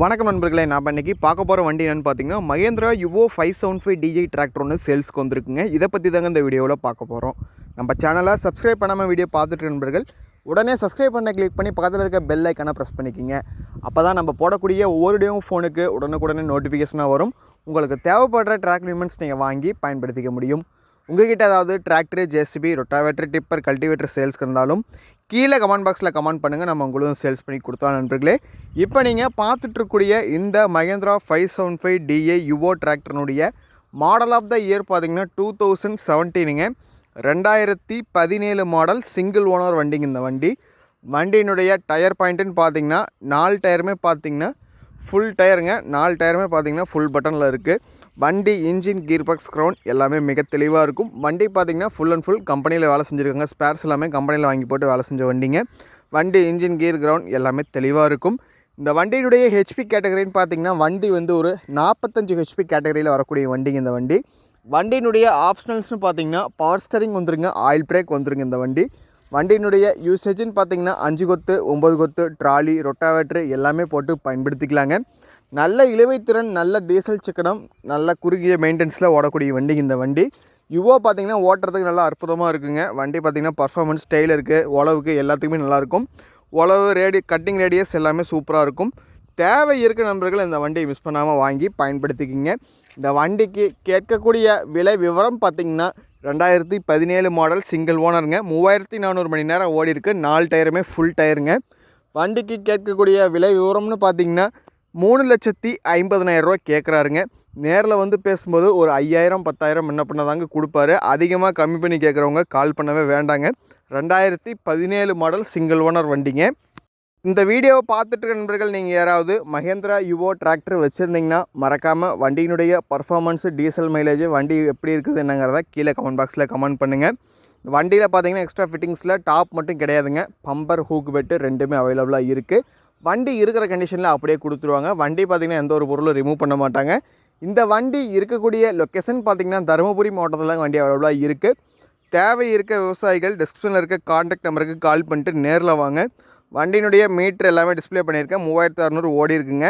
வணக்கம் நண்பர்களே நான் இன்றைக்கி பார்க்க போகிற வண்டி என்னென்னு பார்த்தீங்கன்னா Mahindra Yuvo five seven five DI tractor ஒன்று சேல்ஸ்க்கு வந்திருக்குங்க. இதை பற்றி தாங்க இந்த வீடியோவில் பார்க்க போகிறோம் நம்ம சேனலை சப்ஸ்கிரைப் பண்ணாமல் வீடியோ பார்த்துட்டு நண்பர்கள் உடனே சப்ஸ்கிரைப் பண்ண கிளிக் பண்ணி பக்கத்தில் இருக்க பெல் ஐக்கனை ப்ரெஸ் பண்ணிக்கிங்க. அப்போ தான் நம்ம போடக்கூடிய ஒவ்வொரு டேவும் ஃபோனுக்கு உடனுக்குடனே நோட்டிஃபிகேஷனாக வரும். உங்களுக்கு தேவைப்படுற ட்ராக் லிமெண்ட்ஸ் நீங்கள் வாங்கி பயன்படுத்திக்க முடியும். உங்ககிட்ட ஏதாவது tractor JCB rotavator tipper cultivator சேல்ஸ்க்கு இருந்தாலும் கீழே கமெண்ட் பாக்ஸில் கமெண்ட் பண்ணுங்கள் நம்ம உங்களுக்கு சேல்ஸ் பண்ணி கொடுத்தோம் நண்பர்களே. இப்போ நீங்கள் பார்த்துட்ருக்கூடிய இந்த Mahindra five seven five DI Yuvo டிராக்டர்னுடைய model of the year பார்த்தீங்கன்னா டூ தௌசண்ட் செவன்டீனுங்க ரெண்டாயிரத்தி பதினேழு மாடல் சிங்கிள் ஓனர் வண்டிங்க இந்த வண்டி. வண்டியினுடைய டயர் பாயிண்ட்டுன்னு பார்த்தீங்கன்னா நாலு டயருமே பார்த்தீங்கன்னா ஃபுல் டயருங்க நாலு டயருமே பார்த்தீங்கன்னா ஃபுல் பட்டனில் இருக்குது வண்டி இன்ஜின் கீர் பாக்ஸ் க்ரௌண்ட் எல்லாமே மிக தெளிவாக இருக்கும். வண்டி பார்த்தீங்கன்னா ஃபுல் அண்ட் ஃபுல் கம்பெனியில் வேலை செஞ்சுருக்காங்க. ஸ்பேர்ஸ் எல்லாமே கம்பெனியில் வாங்கி போட்டு வேலை செஞ்ச வண்டிங்க. வண்டி இன்ஜின் கீர் கிரவுண்ட் எல்லாமே தெளிவாக இருக்கும். இந்த வண்டியினுடைய ஹெச்பி கேட்டகரின்னு பார்த்தீங்கன்னா வண்டி வந்து ஒரு நாற்பத்தஞ்சு ஹெச்பி கேட்டகரியில் வரக்கூடிய வண்டிங்க இந்த வண்டி. வண்டியினுடைய ஆப்ஷனல்ஸ்னு பார்த்தீங்கன்னா பவர் ஸ்டரிங் வந்துருங்க ஆயில் பிரேக் வந்துருங்க இந்த வண்டி. வண்டியினுடைய யூசேஜ்னு பார்த்தீங்கன்னா அஞ்சு கொத்து ஒம்பது கொத்து ட்ராலி ரொட்டாவேட்ரு எல்லாமே போட்டு பயன்படுத்திக்கலாங்க. நல்ல இழுவைத்திறன் நல்ல டீசல் சிக்கனம் நல்ல குறுகிய மெயின்டெனன்ஸில் ஓடக்கூடிய வண்டி இந்த வண்டி. யுவோ பார்த்திங்கன்னா ஓட்டுறதுக்கு நல்லா அற்புதமாக இருக்குங்க. வண்டி பார்த்தீங்கன்னா பர்ஃபார்மன்ஸ் ஸ்டைல் இருக்குது உழவுக்கு எல்லாத்துக்குமே நல்லாயிருக்கும் உழவு ரேடி கட்டிங் ரேடியஸ் எல்லாமே சூப்பராக இருக்கும். தேவை இருக்க நண்பர்கள் இந்த வண்டியை மிஸ் பண்ணாமல் வாங்கி பயன்படுத்திக்கிங்க. இந்த வண்டிக்கு கேட்கக்கூடிய விலை விவரம் பார்த்தீங்கன்னா ரெண்டாயிரத்தி பதினேழு மாடல் சிங்கிள் ஓனருங்க மூவாயிரத்தி நானூறு மணி நேரம் ஓடி இருக்கு நாலு டயருமே ஃபுல் டயருங்க வண்டிக்கு கேட்கக்கூடிய விலை விவரம்னு பார்த்தீங்கன்னா மூணு லட்சத்தி ஐம்பதனாயிரரூவா கேட்குறாருங்க நேரில் வந்து பேசும்போது ஒரு ஐயாயிரம் பத்தாயிரம் என்ன பண்ணதாங்க கொடுப்பாரு. அதிகமாக கம்மி பண்ணி கேட்குறவங்க கால் பண்ணவே வேண்டாங்க. ரெண்டாயிரத்தி பதினேழு மாடல் சிங்கிள் ஓனர் வண்டிங்க. இந்த வீடியோவை பார்த்துட்டு நண்பர்கள் நீங்கள் யாராவது மகேந்திரா யுவோ டிராக்டர் வச்சுருந்தீங்கன்னா மறக்காமல் வண்டியினுடைய பர்ஃபார்மன்ஸு டீசல் மைலேஜ் வண்டி எப்படி இருக்குது என்னங்கிறத கீழே கமெண்ட் பாக்ஸில் கமெண்ட் பண்ணுங்கள் வண்டியில் பார்த்தீங்கன்னா எக்ஸ்ட்ரா ஃபிட்டிங்ஸில் டாப் மட்டும் கிடையாதுங்க. பம்பர் ஹூக் பெட்டு ரெண்டுமே அவைலபிளாக இருக்குது வண்டி இருக்கிற கண்டிஷனில் அப்படியே கொடுத்துருவாங்க. வண்டி பார்த்திங்கன்னா எந்த ஒரு பொருளும் ரிமூவ் பண்ண மாட்டாங்க. இந்த வண்டி இருக்கக்கூடிய லொக்கேஷன் பார்த்திங்கன்னா தருமபுரி மாவட்டத்தில் வண்டி அவைலபிளாக இருக்குது தேவை இருக்க விவசாயிகள் டிஸ்கிரிப்ஷனில் இருக்க கான்டாக்ட் நம்பருக்கு கால் பண்ணிட்டு நேரில் வாங்க. வண்டியினுடைய மீட்ரு எல்லாமே டிஸ்பிளே பண்ணியிருக்கேன். மூவாயிரத்து அறநூறு ஓடி இருக்குங்க.